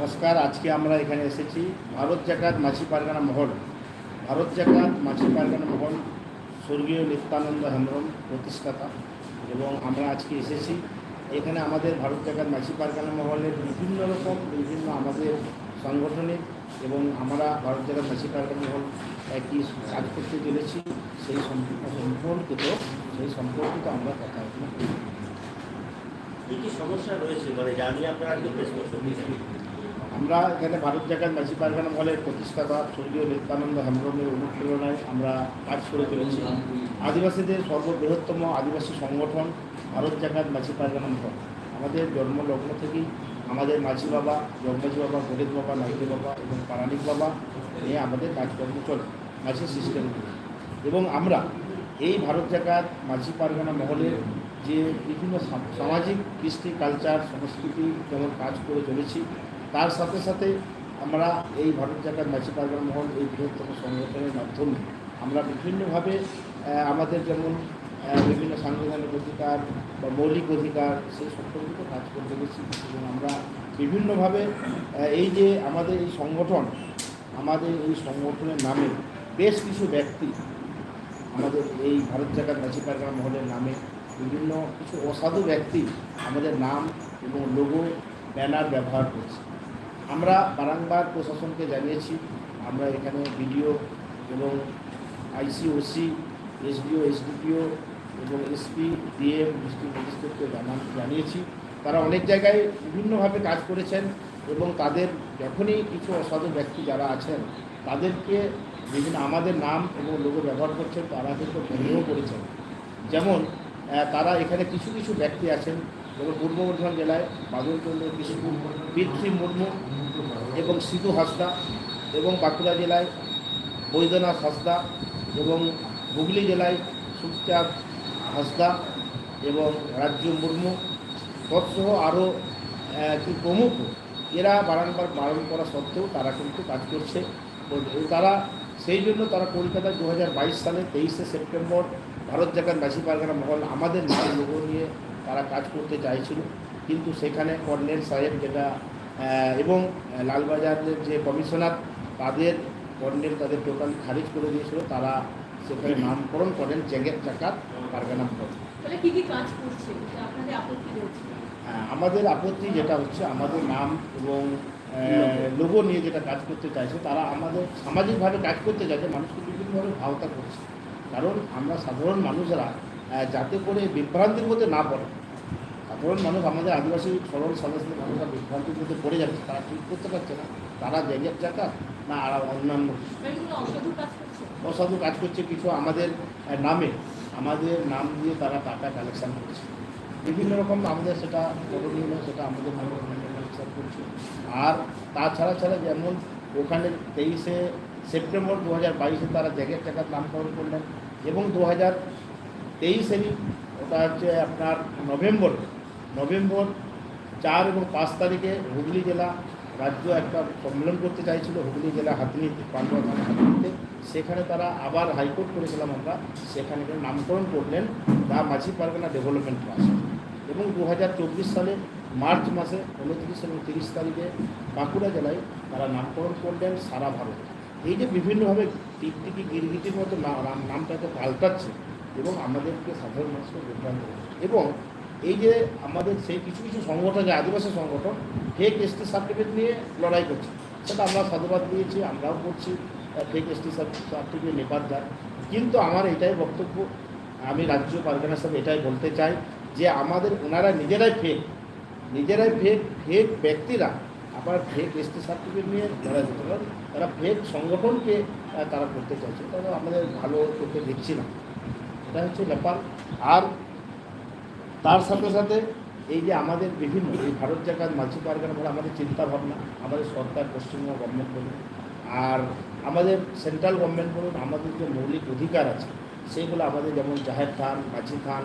নমস্কার, আজকে আমরা এখানে এসেছি ভারত জাকাত মাছি পারগানা মহল। ভারত জাকাত মাছি পারগানা মহল স্বর্গীয় নিত্যানন্দ হেমব্রম প্রতিষ্ঠাতা এবং আমরা আজকে এসেছি। এখানে আমাদের ভারত জাকাত মাছি পারগানা মহলের বিভিন্ন রকম, বিভিন্ন আমাদের সাংগঠনিক এবং আমরা ভারত জাকাত মাছি পারগানা মহল একই কাজ করতে চলেছি। সেই সম্প- সম্পর্কিত, সেই সম্পর্কিত আমরা কথা এখানে বলব। কি সমস্যা রয়েছে? মানে যা নিয়ে আপনারা আমরা এখানে ভারত জাগাত মাঝি পারগানা মহলের প্রতিষ্ঠাতা স্বর্গীয় নিত্যানন্দ হেমব্রমের অনুপ্রেরণায় আমরা কাজ করে চলেছি। আদিবাসীদের সর্ববৃহত্তম আদিবাসী সংগঠন ভারত জাগাত মাঝি পারগানা মহল আমাদের জন্মলগ্ন থেকেই আমাদের মাঝি বাবা, জগমাঝি বাবা গরিব বাবা নাইকে বাবা এবং পারানিক বাবা নিয়ে আমাদের কাজকর্ম চলে, মাঝি সিস্টেম এবং আমরা এই ভারত জাগাত মাঝি পারগানা মহলের যে বিভিন্ন সামাজিক, কৃষ্টি, কালচার, সংস্কৃতি যেমন কাজ করে চলেছি তার সাথে সাথে আমরা এই জাগাত মাঝি পারগানা মহল এই বৃহত্তম সংগঠনের মাধ্যমে। আমরা বিভিন্নভাবে আমাদের যেমন বিভিন্ন সাংবিধানিক অধিকার বা মৌলিক অধিকার, সেই সম্পর্কিত কাজ করতে চলেছি এবং আমরা বিভিন্নভাবে এই যে আমাদের এই সংগঠন, আমাদের এই সংগঠনের নামে বেশ কিছু ব্যক্তি আমাদের এই ভারত জাগাত মাঝি পারগানা মহলের নামে বিভিন্ন কিছু অসাধু ব্যক্তি আমাদের নাম এবং লোগো ব্যানার ব্যবহার করছে। আমরা বারংবার প্রশাসনকে জানিয়েছি, আমরা এখানে বিডিও এবং আইসিওসি, এসডিও, এসডিপিও এবং এসপি, ডিএম, ডিস্ট্রিক্ট ম্যাজিস্ট্রেটকে জানিয়েছি। তারা অনেক জায়গায় বিভিন্নভাবে কাজ করেছেন এবং তাদের যখনই কিছু অসাধু ব্যক্তি যারা আছেন, তাদেরকে বিভিন্ন আমাদের নাম এবং লোগো ব্যবহার করছেন, তারা কিন্তু করেছেন। যেমন তারা এখানে কিছু কিছু ব্যক্তি আছেন যেমন পূর্ব বর্ধমান জেলায় বাদলচন্দ্র কিশোর পৃথ্বী মুর্মু এবং সিধু হাসদা এবং বাঁকুড়া জেলায় বৈদ্যনাথ হাসদা এবং হুগলি জেলায় সুখচাঁদ হাসদা এবং রাজ্য মুর্মু। তৎসহ আরও কি প্রমুখ, এরা বারংবার বারণ করা সত্ত্বেও তারা কিন্তু কাজ করছে। তারা সেই জন্য তারা কলকাতায় দু হাজার বাইশ সালে তেইশে সেপ্টেম্বর ভারত জাগাত মাঝি পারগানা মহল আমাদের নাম লোগো নিয়ে তারা কাজ করতে চাইছিল। কিন্তু সেখানে কর্নেল সাহেব যেটা এবং লালবাজারের যে কমিশনার তাদের কর্নেল তাদের টোটাল খারিজ করে দিয়েছিল। তারা সেখানে নামকরণ করেন জেগের জাকাত পারগানা মহল। হ্যাঁ, আমাদের আপত্তি যেটা হচ্ছে আমাদের নাম এবং লোগো নিয়ে যেটা কাজ করতে চাইছে তারা আমাদের সামাজিকভাবে কাজ করতে চাইছে মানুষকে বিভিন্নভাবে ভাওতা করছে। কারণ আমরা সাধারণ মানুষরা যাতে করে বিভ্রান্তির মধ্যে না পড়ে। সাধারণ মানুষ আমাদের আদিবাসী সরল সদস্য মানুষরা বিভ্রান্তির মধ্যে পড়ে যাচ্ছে তারা ঠিক করতে পারছে না। তারা জায়গার টাকা না আর অন্যান্য অসাধু কাজ করছে? অসাধু কাজ করছে কিছু আমাদের নামে। আমাদের নাম দিয়ে তারা টাকা কালেকশন করছে। বিভিন্ন রকম আমাদের সেটা করণীয় সেটা আমাদের আর তাছাড়া ছাড়া যেমন ওখানে তেইশে সেপ্টেম্বর দু হাজার বাইশে তারা জ্যাকেট টাকার নামকরণ করলেন এবং দু হাজার তেইশেরই ওটা হচ্ছে আপনার নভেম্বর নভেম্বর চার এবং পাঁচ তারিখে হুগলি জেলা রাজ্য একটা সম্মেলন করতে চাইছিল, হুগলি জেলা হাতিনিতে পান্ডুয়া থানা হাতিনিতে। সেখানে তারা আবার হাইকোর্ট করেছিলাম আমরা, সেখানে নামকরণ করলেন দা মাঝি পারগানা ডেভেলপমেন্ট ট্রাস্ট। এবং দু হাজার চব্বিশ সালে মার্চ মাসে উনত্রিশ এবং তিরিশ তারিখে বাঁকুড়া জেলায় তারা নামকরণ করলেন সারা ভারত। এই যে বিভিন্নভাবে টিকটিকি গিরগিটির মতো নামটাকে পাল্টাচ্ছে এবং আমাদেরকে সাধারণ মানুষকে বিভ্রান্ত এবং এই যে আমাদের সেই কিছু কিছু সংগঠন, যে আদিবাসী সংগঠন ফেক এসটি সার্টিফিকেট নিয়ে লড়াই করছে। সেটা আমরা সাধুবাদ দিয়েছি, আমরাও করছি ফেক এসটি সার্টিফিকেট নেবার যায় কিন্তু আমার এটাই বক্তব্য, আমি রাজ্য পারগানা সাহেব এটাই বলতে চাই যে আমাদের, ওনারা নিজেরাই ফেক নিজেরাই ফেক ফেক ব্যক্তিরা আবার ফেক এসটি সার্টিফিকেট নিয়ে লড়াই করতে পারেন তারা ফেক সংগঠনকে তারা করতে চাইছে। তারা আমাদের ভালো চোখে দেখছি না। এটা হচ্ছে ব্যাপার। আর তার সাথে সাথে এই যে আমাদের বিভিন্ন, এই ভারত জায়গার মাঝি পারগানা বলে আমাদের চিন্তা ভাবনা আমাদের সরকার, পশ্চিমবঙ্গ গভর্নমেন্ট বলুন, আর আমাদের সেন্ট্রাল গভর্নমেন্ট বলুন, আমাদের যে মৌলিক অধিকার আছে সেইগুলো আমাদের যেমন জাহের থান মাঝি থান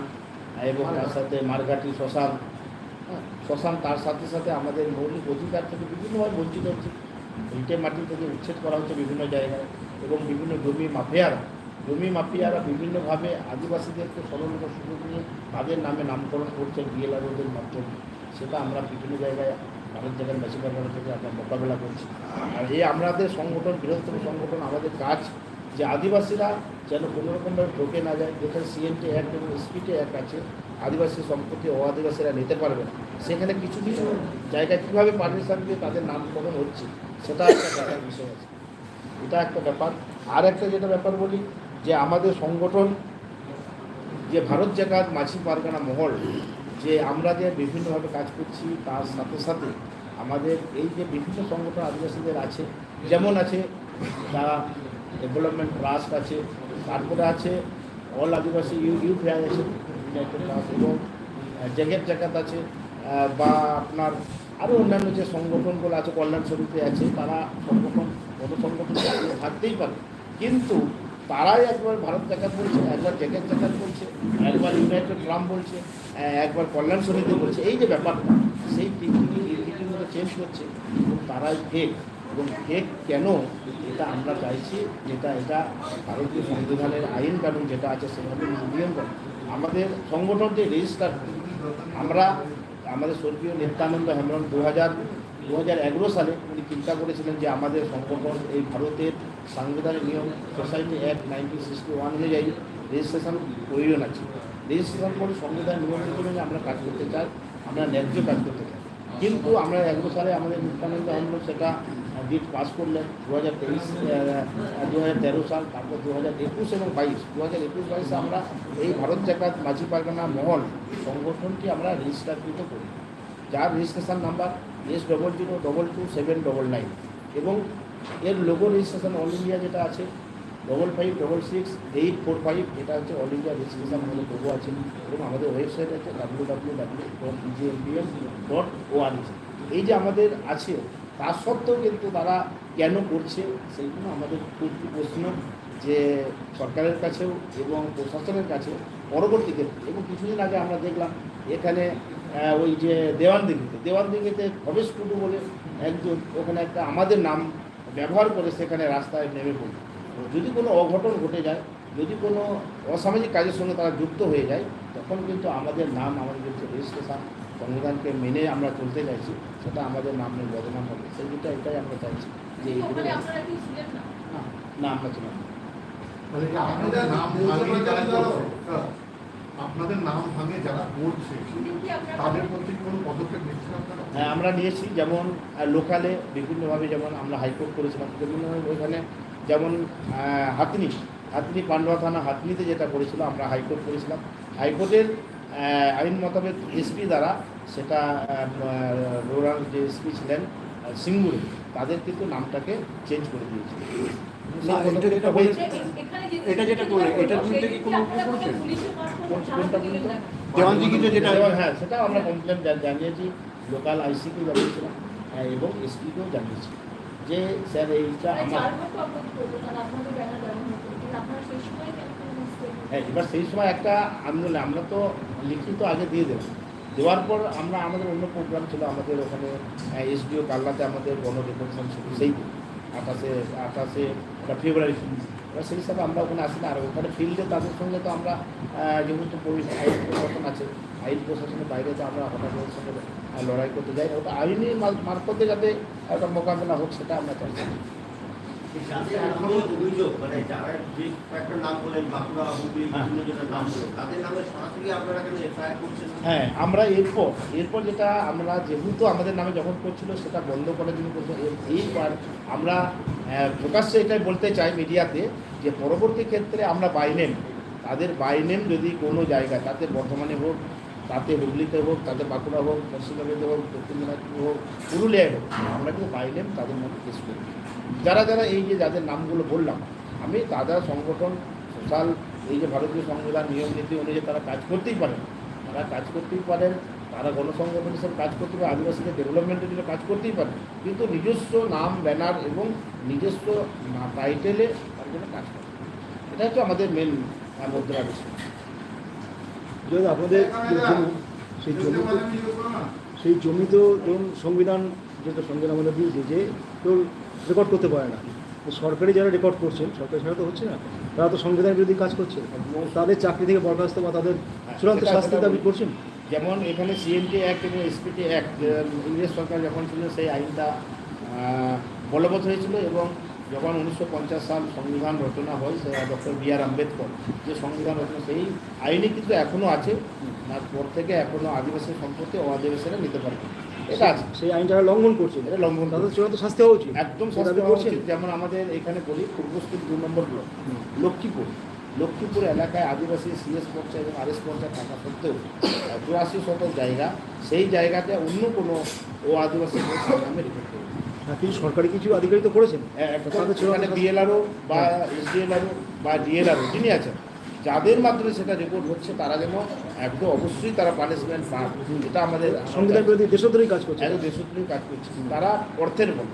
এবং তার সাথে মারঘাটি, শ্মশান শ্মশান, তার সাথে সাথে আমাদের মৌলিক অধিকার থেকে বিভিন্নভাবে বঞ্চিত হচ্ছে। ইটে মাটি থেকে উচ্ছেদ করা হচ্ছে বিভিন্ন জায়গায় এবং বিভিন্ন জমি মাফিয়ারা জমি মাফিয়ারা বিভিন্নভাবে আদিবাসীদেরকে সরলতার সুযোগ নিয়ে তাদের নামে নামকরণ করছে বিএলআরওদের মাধ্যমে। সেটা আমরা বিভিন্ন জায়গায় ভারত জায়গার পারগানা থেকে আমরা মোকাবেলা করছি। আর এই আমাদের সংগঠন, বৃহত্তম সংগঠন, আমাদের কাজ যে আদিবাসীরা যেন কোনো রকমভাবে ঠকে না যায়, যেখানে সিএনটি অ্যাক্ট এবং এসপিটি অ্যাক্ট আছে, আদিবাসী সম্পত্তি ও আদিবাসীরা নিতে পারবে না। সেখানে কিছু কিছু জায়গায় কীভাবে পারমিশন দিয়ে তাদের নামকরণ হচ্ছে, সেটা একটা দেখার বিষয় আছে। এটা একটা ব্যাপার। আর একটা যেটা ব্যাপার বলি, যে আমাদের সংগঠন, যে ভারত জাকাত মাছি পারগানা মহল, যে আমরা যে বিভিন্নভাবে কাজ করছি, তার সাথে সাথে আমাদের এই যে বিভিন্ন সংগঠন আদিবাসীদের আছে, যেমন আছে, যারা ডেভেলপমেন্ট ট্রাস্ট আছে, তারপরে আছে অল আদিবাসী ইউ ইউ ফেয়ার এবং জেগের জাকাত আছে বা আপনার আরও অন্যান্য যে সংগঠনগুলো আছে, কল্যাণ সমিতি আছে, তারা সংগঠন কত সংগঠন থাকতেই পারে। কিন্তু তারাই একবার ভারত জাকাত বলছে, একবার জেগের জাকাত বলছে, একবার ইউনাইটেড ট্রাম বলছে একবার কল্যাণ সমিতি বলছে, এই যে ব্যাপারটা, সেই টিকিটিগুলো চেঞ্জ করছে তারাই ফেক এবং কে কেন এটা আমরা চাইছি, যেটা এটা ভারতীয় সংবিধানের আইন কানুন যেটা আছে সেভাবে নিয়ম করে। আমাদের সংগঠন যে রেজিস্টার আমরা আমাদের স্বর্গীয় নিত্যানন্দ হেমরম দু হাজার দু হাজার এগারো সালে উনি চিন্তা করেছিলেন যে আমাদের সংগঠন এই ভারতের সাংবিধানিক নিয়ম society act nineteen sixty one অনুযায়ী রেজিস্ট্রেশন প্রয়োজন আছে। রেজিস্ট্রেশন করে সংবিধান নিয়ম অনুযায়ী আমরা কাজ করতে চাই, আমরা ন্যায্য কাজ করতে চাই। কিন্তু আমরা এগারো সালে আমাদের নিত্যানন্দ হেমরম সেটা বিট পাস করলেন দু হাজার তেইশ দু হাজার তেরো সাল, তারপর দু হাজার একুশ এবং বাইশ। দু হাজার একুশ, বাইশে আমরা এই ভারত জাকাত মাঝি পারগানা মহল সংগঠনটি আমরা রেজিস্টারকৃত করি। যার registration number S double zero double two seven double nine এবং এর লোগো রেজিস্ট্রেশন অল ইন্ডিয়া যেটা আছে double five double six eight four five এটা হচ্ছে অল ইন্ডিয়া রেজিস্ট্রেশন আমাদের লোগো আছে। এবং আমাদের ওয়েবসাইট আছে W W W dot BGMPM dot ORG এই যে আমাদের আছে তা সত্ত্বেও কিন্তু তারা কেন করছে সেইগুলো আমাদের প্রশ্ন যে সরকারের কাছেও এবং প্রশাসনের কাছেও পরবর্তী ক্ষেত্রে। এবং কিছুদিন আগে আমরা দেখলাম এখানে ওই যে দেওয়ানদিঘিতে দেওয়ানদিঘিতে ভবেশ টুডু বলে একজন ওখানে একটা আমাদের নাম ব্যবহার করে সেখানে রাস্তায় নেমে পড়ল। যদি কোনো অঘটন ঘটে যায়, যদি কোনো অসামাজিক কাজের সঙ্গে তারা যুক্ত হয়ে যায়, তখন কিন্তু আমাদের নাম আমাদের রেজিস্ট্রেশন সংবিধানকে মেনে আমরা চলতে চাইছি সেটা আমাদের নামের বদনাম হবে। সেইটা এটাই আমরা চাইছি যে এইগুলো না? আমরা ছিলাম। মানে আপনাদের নাম ভাঙে যারা করছে, তাদের প্রতি কোনো পদক্ষেপ হ্যাঁ আমরা নিয়েছি যেমন লোকালে বিভিন্নভাবে যেমন আমরা হাইকোর্ট করেছিলাম বিভিন্নভাবে ওইখানে যেমন হাতনি হাতনি পান্ডুয়া থানা হাতনিতে যেটা করেছিল আমরা হাইকোর্ট করেছিলাম। হাইকোর্টের আইন মোতাবেক এসপি দ্বারা সেটা রোরাল যে এসপি ছিলেন সিঙ্গুরে তাদের কিন্তু নামটাকে চেঞ্জ করে দিয়েছে এটা যেটা যেটা এটার বিরুদ্ধে কি কোনো করছেন? হ্যাঁ সেটাও আমরা কমপ্লেন জানিয়েছি লোকাল জানিয়েছিলাম হ্যাঁ, এবং এসপিকেও জানিয়েছি যে স্যার এইটা মানে আমার হ্যাঁ এবার সেই সময় একটা আন্দোলন আমরা তো লিখিত আগে দিয়ে দেবো দেওয়ার পর আমরা আমাদের অন্য প্রোগ্রাম ছিল, আমাদের ওখানে এসডিও কাল্লাতে আমাদের গণ রিপোর্টমেন্ট ছিল, সেই আঠাশে আঠাশে ফেব্রুয়ারি সেই হিসাবে আমরা ওখানে আসি না। আর ওখানে ফিল্ডে তাদের সঙ্গে তো আমরা যেহেতু পুলিশ, আইন প্রশাসন আছে, আইন প্রশাসনের বাইরে তো আমরা হঠাৎ সঙ্গে লড়াই করতে যাই। ওটা আইনি মার- মারফতে যাতে একটা মোকাবেলা হোক, সেটা আমরা যাদের হ্যাঁ। আমরা এরপর এরপর যেটা আমরা যেহেতু আমাদের নামে যখন করছিল, সেটা বন্ধ করার জন্য এইবার আমরা প্রকাশ্যে এটাই বলতে চাই মিডিয়াতে যে পরবর্তী ক্ষেত্রে আমরা বাইনেম তাদের বাইনেম যদি কোনো জায়গায়, তাতে বর্ধমানে হোক, তাতে হুগলিতে হোক, তাতে বাঁকুড়া হোক পশ্চিমবঙ্গেতে হোক, দক্ষিণ দিনাজপুর হোক, পুরুলিয়ায় হোক, আমরা কিন্তু বাইনেম তাদের মধ্যে কেস করি যারা যারা এই যে যাদের নামগুলো বললাম, আমি তাদের সংগঠন, সোশ্যাল, এই যে ভারতীয় সংবিধান, নিয়ম, নীতি অনুযায়ী তারা কাজ করতেই পারেন। তারা কাজ করতেই পারেন, তারা গণসংগঠন হিসেবে কাজ করতে পারে আদিবাসীদের ডেভেলপমেন্টের জন্য কাজ করতেই পারে কিন্তু নিজস্ব নাম, ব্যানার এবং নিজস্ব টাইটেলে তার জন্য কাজ করে। এটা হচ্ছে আমাদের মেন মুদ্রা বিষয় যদি আপনাদের সেই জমি সেই জমি তো ধরুন সংবিধান যেটা সংবিধান আমাদের দিয়েছে যে কেউ রেকর্ড করতে পারে না। সরকারি যারা রেকর্ড করছেন সরকারি ছাড়া তো হচ্ছে না। তারা তো সংবিধানের বিরোধী কাজ করছে। তাদের চাকরি থেকে বরখাস্ত বা তাদের চূড়ান্ত সেটা- শাস্তি সেটা দাবি করছেন? যেমন এখানে সিএনটি অ্যাক্ট এবং এসপিটি অ্যাক্ট ইংরেজ সরকার যখন ছিল সেই আইনটা বলবৎ হয়েছিল এবং যখন উনিশশো পঞ্চাশ সাল সংবিধান রচনা হয় সে ডক্টর বি আর আম্বেদকর যে সংবিধান রচনা সেই আইনে কিন্তু এখনও আছে। তারপর থেকে এখনও আদিবাসী সম্পত্তি ও আদিবাসীরা নিতে পারবে এটা আছে। সেই আইন যারা লঙ্ঘন করছে। এটা লঙ্ঘন তাদের। চূড়ান্ত শাস্তি হওয়া উচিত। একদম শাস্তি হওয়া করছেন? উচিত। যেমন আমাদের এখানে বলি পূর্বস্থিত দু নম্বর ব্লক লক্ষ্মীপুর। লক্ষ্মীপুর এলাকায় আদিবাসী সিএস পর্চা এবং আরএস পর্চা থাকা সত্ত্বেও চুরাশি শতক জায়গা। সেই জায়গাতে অন্য কোনো ও আদিবাসী পর্চার নামে রেকর্ড করে কিছু সরকারি কিছু আধিকারিক তো করেছেন? সেখানে বিএলআরও বা এসডিএলআরও বা ডিএলআরও যিনি আছেন যাদের মাধ্যমে সেটা রেকর্ড হচ্ছে তারা যেন একদম অবশ্যই তারা পানিশমেন্ট পান এটা আমাদের সংবিধান বিরোধী দেশদ্রোহী কাজ করছে। একদম দেশপ্রিয় কাজ করছে। তারা অর্থের বল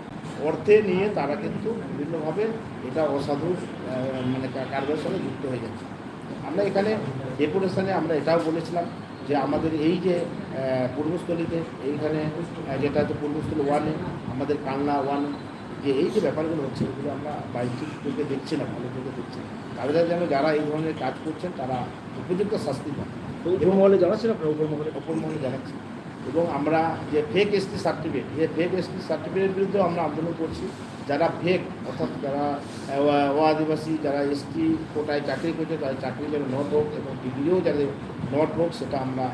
অর্থে নিয়ে তারা কিন্তু বিভিন্নভাবে এটা অসাধু মানে কারবারের সঙ্গে যুক্ত হয়ে যাচ্ছে। আমরা এখানে ডেপুটেশনে আমরা এটাও বলেছিলাম যে আমাদের এই যে পূর্বস্থলীতে এইখানে যেটা হচ্ছে পূর্বস্থলী ওয়ানে আমাদের কান্না ওয়ান যে এই যে ব্যাপারগুলো হচ্ছে এগুলো আমরা বাহ্যিক চোখে দেখছি না ভালো চোখে দেখছি না। তাদের যেন যারা এই ধরনের কাজ করছেন তারা উপযুক্ত শাস্তি পান উপর মহলে জানাচ্ছেন আপনার উপর মহলে অপর মনে জানাচ্ছি। এবং আমরা যে ফেক এসটি সার্টিফিকেট যে ফেক এসটি সার্টিফিকেটের বিরুদ্ধেও আমরা আন্দোলন করছি। যারা ফেক অর্থাৎ যারা ও আদিবাসী যারা এসটি কোটায় চাকরি করছে, তাদের চাকরি যেন নট হোক এবং ডিগ্রিও যাদের নট হোক, সেটা আমরা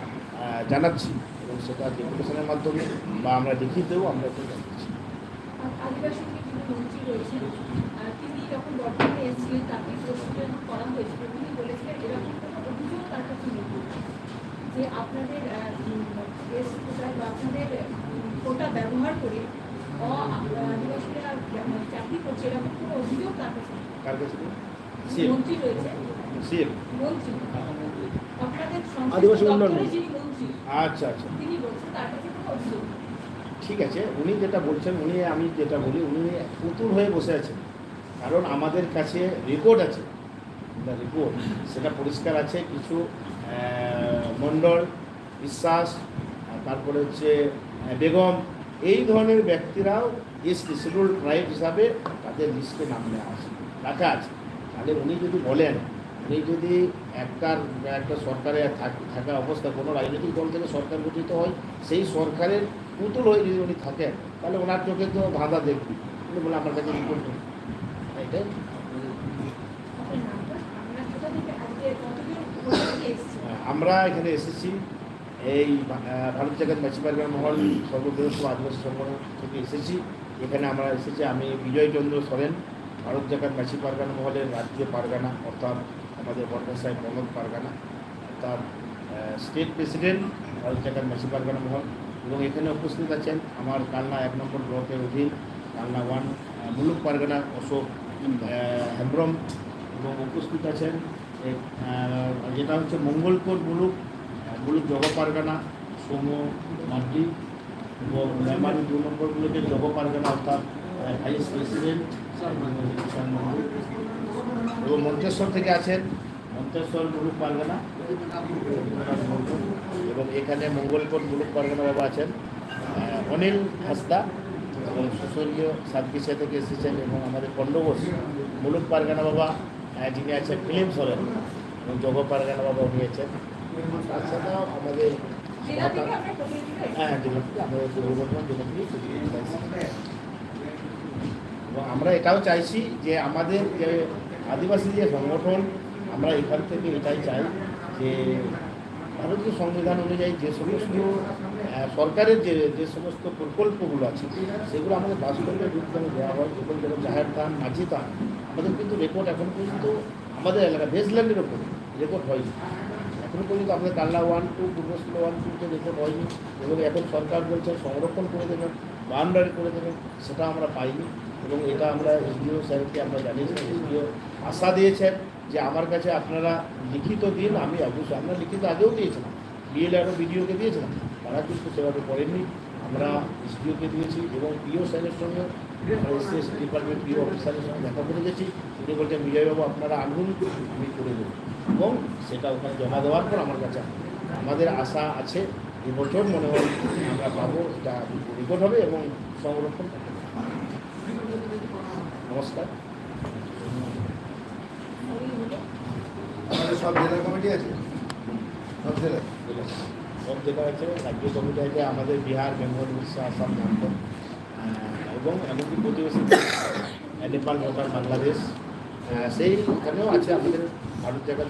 জানাচ্ছি। এবং সেটা ডেপুটেশনের মাধ্যমে বা আমরা লিখিতেও আমরা এটা জানাচ্ছি। কাছে যে আপনাদের আপনাদের কোটা ব্যবহার করে অ আদিবাসীরা যেমন চাকরি করছে এরকম কোনো অভিযোগ তার কাছে? নেই। কার কাছে যিনি মন্ত্রী রয়েছে। মন্ত্রী। আপনাদের আদিবাসী উন্নয়ন মন্ত্রী। আচ্ছা আচ্ছা। তিনি বলছেন তার কাছে কোনো অভিযোগ ঠিক আছে উনি যেটা বলছেন উনি আমি যেটা বলি উনি পুতুল হয়ে বসে আছেন। কারণ আমাদের কাছে রেকর্ড আছে। রিপোর্ট সেটা পরিষ্কার আছে। কিছু মণ্ডল বিশ্বাস তারপরে হচ্ছে বেগম, এই ধরনের ব্যক্তিরাও এসটি শিডিউল ট্রাইব হিসাবে তাদের লিস্টে নাম নেওয়া আছে। রাখা আছে। তাহলে উনি যদি বলেন, উনি যদি একটা একটা সরকারে থাক- অবস্থা, কোনো রাজনৈতিক দল থেকে সরকার গঠিত হয়, সেই সরকারের পুতুল হয়ে যদি উনি থাকেন, তাহলে ওনার চোখে তো ধাঁধা দেখবি। বলে, আমার কাছে রিপোর্ট এটাই আপনার নামটা আপনার কোথা থেকে আজকে কতজন কোথা থেকে এসেছেন হ্যাঁ, আমরা এখানে এসেছি এই ভারত জাগাত মাছিপারগার মহল সর্ববৃহৎ আদিবাসী সংগঠন থেকে এসেছি। এখানে আমরা এসেছি, আমি বিজয় চন্দ্র সরেন, ভারত জাগাত মাছিপারগান মহলের রাজ্য পারগানা, অর্থাৎ আমাদের বর্ধমান সাহেব প্রমোদ পারগানা, তার স্টেট প্রেসিডেন্ট ভারত জাগাত মাছিপারগানা মহল। এবং এখানে উপস্থিত আছেন আমার কালনা এক নম্বর ব্লকের অধীন কালনা ওয়ান মুলুক পারগানা, অশোক হেমব্রম। এবং উপস্থিত আছেন যেটা হচ্ছে মঙ্গলকোট মুলুক আহ, মুলুক জগ পারগানা মান্ডি এবং মেমারি দু নম্বর ব্লকের জগ পারগানা অর্থাৎ ভাইস প্রেসিডেন্ট এবং মন্তেশ্বর থেকে আছেন? মন্তেশ্বর মুলুক পারগানা। এবং এখানে মঙ্গলকোট মুলুক পারগানা বাবা আছেন। অনিল হাসদা এবং সুশলীয় সাতকিসা থেকে এসেছেন এবং আমাদের পণ্ডঘোষ মুলুক পারগানা বাবা যিনি আছেন ফিলিম সরেন এবং বাবা উনি আছেন তাছাড়াও আমাদের। হ্যাঁ আমাদের পূর্ব বর্ধমান আমরা এটাও চাইছি যে আমাদের যে আদিবাসী যে সংগঠন আমরা এখান থেকে এটাই চাই যে ভারতীয় সংবিধান অনুযায়ী যে সমস্ত সরকারের যে যে সমস্ত প্রকল্পগুলো আছে, সেগুলো আমাদের বাস্তবে রূপ যেন দেওয়া হয় এবং যেন জাহের দান মাঝি দান আমাদের কিন্তু রেকর্ড এখন পর্যন্ত আমাদের এলাকা ভেজল্যান্ডের ওপর রেকর্ড হয়নি। এখনও পর্যন্ত আমাদের Kalna one two Purbasthali one টুতে রেকর্ড হয়নি এবং এখন সরকার বলছে সংরক্ষণ করে দেবেন বাউন্ডারি করে দেবেন, সেটা আমরা পাইনি এবং এটা আমরা এসডিও স্যারকে আমরা জানিয়েছিলাম এসডিও আশা দিয়েছেন যে আমার কাছে আপনারা লিখিত দিন, আমি অবশ্যই, আমরা লিখিত আগেও দিয়েছিলাম বিএলআরও বিডিওকে দিয়েছিলাম। তারা কিন্তু সেভাবে করেননি। আমরা এসডিওকে দিয়েছি এবং পিও স্যারের সঙ্গে এসএস ডিপার্টমেন্ট পিও অফিসারের সঙ্গে দেখা করে গেছি। উনি বলছেন, বিজয়বাবু, আপনারা আনুন, আমি করে দেবো। এবং সেটা ওখানে জমা দেওয়ার পর আমার কাছে আমাদের আশা আছে এবছর মনে হয় আমরা পাবো, এটা রেকর্ড হবে এবং সংরক্ষণ নমস্কার। সব জেলা কমিটি আছে? সব জেলা সব জায়গায় আছে রাজ্য কমিটি আছে আমাদের বিহার, বেঙ্গল, উড়িষ্যা, আসাম, ঝাড়খণ্ড এবং এমনকি প্রতিবেশী নেপাল, ভুটান, বাংলাদেশ সেইখানেও আছে আমাদের ভারত জায়গার